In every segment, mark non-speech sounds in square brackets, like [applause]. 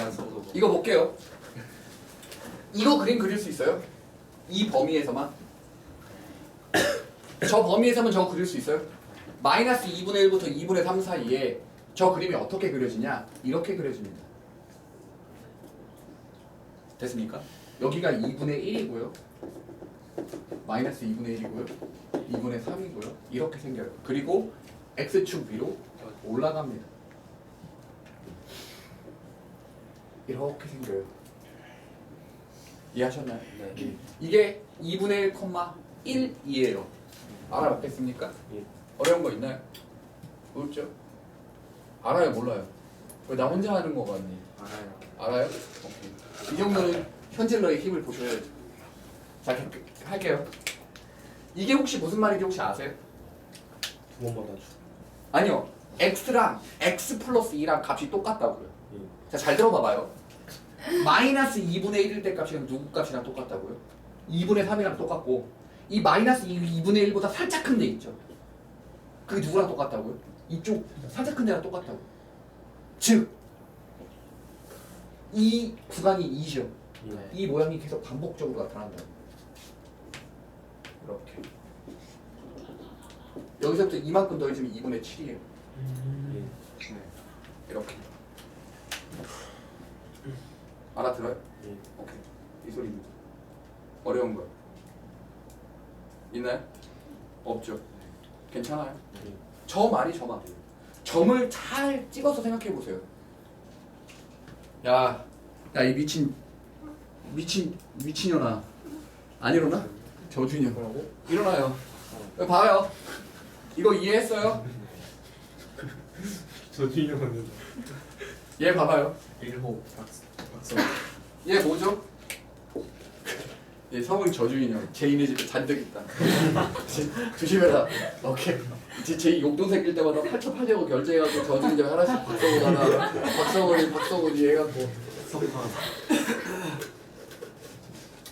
보면서 이거 볼게요. 이거 그림 그릴 수 있어요? 이 범위에서만? 저 범위에서만 저거 그릴 수 있어요? 마이너스 2분의 1부터 2분의 3 사이에 저 그림이 어떻게 그려지냐? 이렇게 그려집니다. 됐습니까? 여기가 2분의 1이고요. 마이너스 2분의 1이고요. 2분의 3이고요. 이렇게 생겨요. 그리고 x축 위로 올라갑니다. 이렇게 생겨요. 이해하셨나요? 네. 이게 2분의 1, 1이에요. 알아봤겠습니까? 예. 어려운 거 있나요? 없죠? 알아요, 몰라요? 왜 나 혼자 하는 거 같니? 알아요. 알아요? 오케이. 이 정도는 현질러의 힘을 보셔야죠. 자, 할게요. 이게 혹시 무슨 말인지 혹시 아세요? 두 번마다 주. 아니요. x랑 x 플러스 2랑 값이 똑같다고요. 예. 자, 잘 들어봐봐요. 마이너스 2분의 1일 때 값이랑 누구 값이랑 똑같다고요? 2분의 3이랑 똑같고 이 마이너스 2, 2분의 1보다 살짝 큰 데 있죠. 그게 누구랑 똑같다고요? 이쪽 살짝 큰 데랑 똑같다고. 즉, 이 구간이 2죠. 예. 이 모양이 계속 반복적으로 나타난다. 이렇게. 여기서부터 이만큼 더해지면 2분의 7이에요. 예. 이렇게. 알아들어요? 예. 오케이. 이 소리입니다. 어려운 거. 있나요? 없죠. 괜찮아요? 예. 저 말이 저 말이에요. 점을 잘 찍어서 생각해 보세요. 야, 야 이 미친 미친 미친년아. 안 일어나? 저준이 뭐라고? 일어나요. 여기 봐요. 이거 이해했어요? [laughs] 저 뒤로는 얘 봐봐요. 박스 박스. 얘 뭐죠? 얘 성우이 저주인이야. 제인의 집에 잔뜩 있다. [laughs] 조심해라. 오케이. 제, 제 용돈 생길 때마다 8천 800억 결제해가지고 저주인 집에 하나씩 박성훈 하나, 박성훈이 박성훈이 해갖고.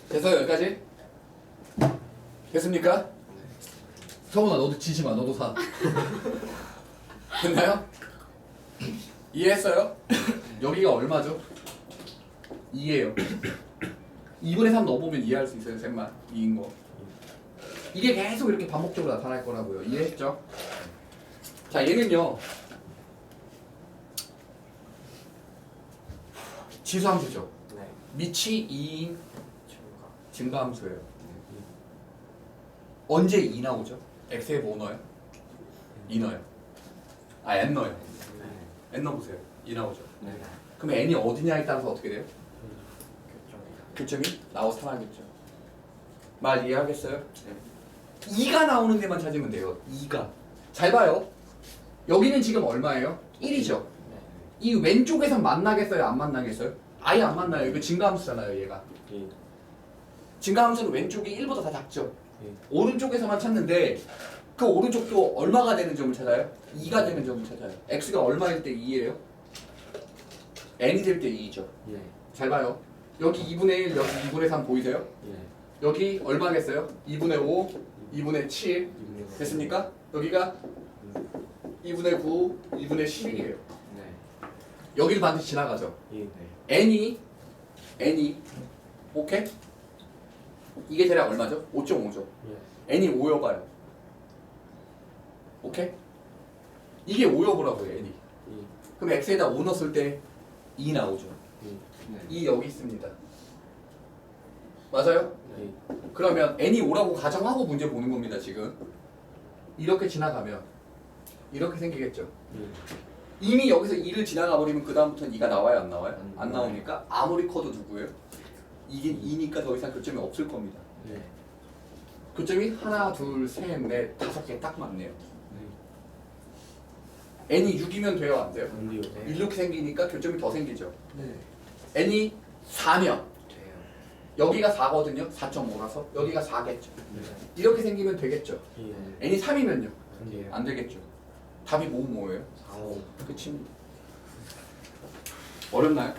됐어요 여기까지? 됐습니까? 성훈아 너도 지지 마. 너도 사. 됐나요? 이해했어요? 여기가 얼마죠? 2예요. 2분의 3 넣어보면 이해할 수 있어요, 셈만. 2인 거. 이게 계속 이렇게 반복적으로 나타날 거라고요. 이해했죠? 자, 얘는요. 지수함수죠. 네. 밑이 2인 친구가. 증가함수예요. 언제 2 나오죠? x에 뭐 넣어요? 2 넣어요. 아, n 넣어요. 네. n 넣어보세요. 2 나오죠. 네. 그럼 n이 어디냐에 따라서 어떻게 돼요? 교점. 교점이 나와서 살아야겠죠. 말 이해하겠어요? 네. 2가 나오는 데만 찾으면 돼요. 2가. 잘 봐요. 여기는 지금 얼마예요? 1이죠. 네. 이 왼쪽에서 만나겠어요? 안 만나겠어요? 아예 안 만나요. 이거 증가함수잖아요, 얘가. 예. 증가함수는 왼쪽이 1보다 다 작죠. 예. 오른쪽에서만 찾는데 그 오른쪽도 얼마가 되는 점을 찾아요? 2가 되는 점을 찾아요. x가 얼마일 때 2예요? n이 될 때 2죠. 예. 잘 봐요. 여기 2분의 1, 여기 2분의 3 보이세요? 예. 여기 얼마겠어요? 2분의 5, 2분의 7 이분의 됐습니까? 여기가 2분의 9, 2분의 11이에요. 네. 여기를 반드시 지나가죠. 예. 네. n이 n이 오케이? 이게 대략 얼마죠? 5.5죠. 예. n이 5여가요. 오케이? 이게 5여보라고요, n이. 예. 그럼 x에다 5 넣었을 때 2 나오죠. 예. 2 여기 있습니다. 맞아요? 예. 그러면 n이 5라고 가정하고 문제 보는 겁니다, 지금. 이렇게 지나가면 이렇게 생기겠죠. 예. 이미 여기서 2를 지나가 버리면 그 다음부터는 2가 나와요, 안 나와요? 안 안 나오니까 아무리 커도 누구예요? 이게 2니까 더 이상 교점이 없을 겁니다. 예. 교점이 하나, 둘, 셋, 넷, 다섯 개 딱 맞네요. 네. n이 6이면 돼요, 안 돼요? 안 돼요. 네. 1, 6 생기니까 교점이 더 생기죠. 네. N이 4면 돼요. 여기가 4거든요. 4.5라서 여기가 4겠죠. 네. 이렇게 생기면 되겠죠. 예. n이 3이면요. 안 돼요. 안 되겠죠. 답이 뭐 뭐예요? 4, 5. 끝입니다. 어렵나요?